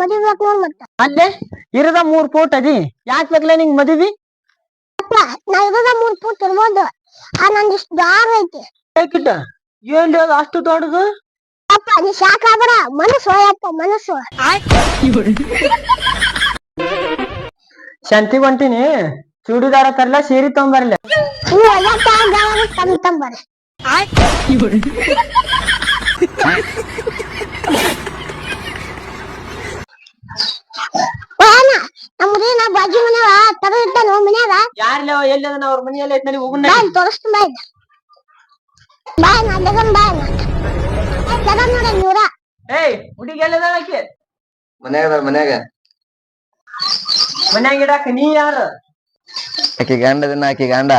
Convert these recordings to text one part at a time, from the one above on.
ಮದ್ವಿ ಬೇಕು ನೋಡ್ ಮತ್ತ ಅಲ್ಲೇ? ಇರದ ಮೂರ್ ಫೂಟ್ ಅದಿ? ಯಾಕ್ ಬೇಕಲ್ಲ ನಿಂಗ್ ಮದ್ವಿ? ಅಪ್ಪ ನಾ ಇರೋದ ಮೂರ್ ಫೂಟ್ ಇರ್ಬೋದು ಆ ನಂದ್ ಇಷ್ಟ ದಾರ ಐತಿ. ಕಿಟ್ಟ ಏನ್ ಅದು ಅಷ್ಟು ದೊಡ್ಡದು? ಅಪ್ಪ ನೀ ಸಾಕಾದ್ರ ಮನಸ್ಸು ಅಪ್ಪ ಮನಸ್ಸು. ಶಾಂತಿ ಹೊಂಟಿನಿ ಚೂಡಿದಾರ ತರ್ಲ ಸೀರೆ ತಗೊಂಬರ್ಲೆ ನೀವು ಅಜಾತ ತಮ್ ತಂಬರ್ರಿ ಯಾರ್ಲ ಅದನ್ನ ಅವ್ರ ಮನೆಯಲ್ಲಿ ಐತ್ ನನಗೆ ಹೋಗುಣ ನಾನು ತೋರಿಸ್ತು ಬಾಯ್ ಬಾಯ್ ನಾ ಜಗನ್ ಬಾಯ್ ಜಗನ್ ನೋಡ ನೂರ. ಏಯ್ ಹುಡುಗಿ ಎಲ್ಲದ ಆಕಿ? ಮನ್ಯಾಗ ಅದಾರ ಮನ್ಯಾಗ. ಮನ್ಯಾಗ ಇಡಾಕ ನೀ ಯಾರು? ಆಕಿ ಗಂಡ ಅದನ್ನ ಆಕಿ ಗಂಡ.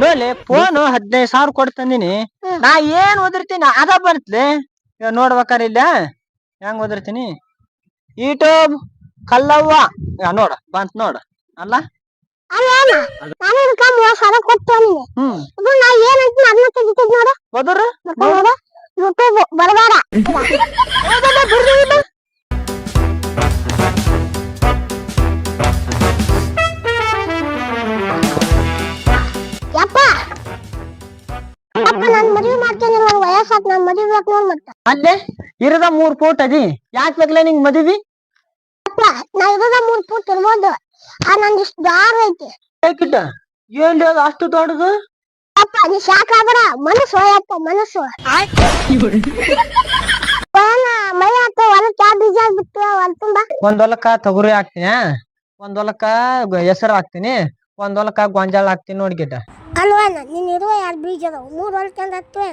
ನೋಡ್ಲಿ ಫೋನ್ ಹದಿನೈದು ಸಾವಿರ ಕೊಡ್ತಂದಿನಿ. ನಾ ಏನ್ ಓದಿರ್ತೀನಿ? ಅದ ಬರ್ತಲೆ. ನೋಡ್ಬೇಕಾರ ಇಲ್ಲ. ಹೆಂಗ್ ಓದಿರ್ತೀನಿ? ಯೂಟ್ಯೂಬ್ ಕಲ್ಲವ್ವ. ಯಾ ನೋಡ ಬಂತ್ ನೋಡ. ಅಲ್ಲ? ಹ್ಮ್. ಬರಬೇಡ. ಯಪ್ಪ. ಯಪ್ಪ ನಾನ್ ಮದ್ವಿ ಮಾಡ್ತೇನೆ ವಯಸ್ಸಾತ್ ನಾನ್ ಮದ್ವಿ ಬೇಕು ನೋಡ್ ಮತ್ತ. ಅಲ್ಲೇ? ಇರದ ಮೂರ್ ಫೂಟ್ ಅದಿ. ಯಾಕ್ ಬೇಕಲ್ಲ ನಿಂಗ್ ಮದ್ವಿ? ಯಪ್ಪ ನಾ ಇರೋದ ಮೂರ್ ಫೂಟ್ ಇರ್ಬೋದು. ಆ ನಂದ್ ಇಷ್ಟ ದಾರ ಐತಿ. ಕಿಟ್ಟ ಏನ್ ಅದು ಅಷ್ಟು ದೊಡ್ಡದು? ಅಪ್ಪ ನೀ ಸಾಕಾದ್ರ ಮನಸ್ಸು ಯಪ್ಪ ಮನಸ್ಸು. ಅಣ್ಣ, ಮಳೆ ಆತ ಹೊಲಕ್ಕೆ ಯಾವ ಬೀಜ ಬಿತ್ತು ಹೊಲ ತುಂಬ. ಒಂದ್ ಹೊಲಕ್ಕ ತೊಗರಿ ಹಾಕ್ತೀನಿ ಒಂದ್ ಹೊಲಕ್ಕ ಹೆಸರು ಹಾಕ್ತೀನಿ ಒಂದ್ ಹೊಲಕ್ಕ ಗೊಂಜಾಳ ಹಾಕ್ತೀನಿ ನೋಡಿ ಗಿಡ್ಡ ನೀನ್ ಇರುವ ಎರಡು ಬೀಜ ಅದಾವ? ಮೂರು ಹೊಲಕ್ಕೆ ಹತ್ತು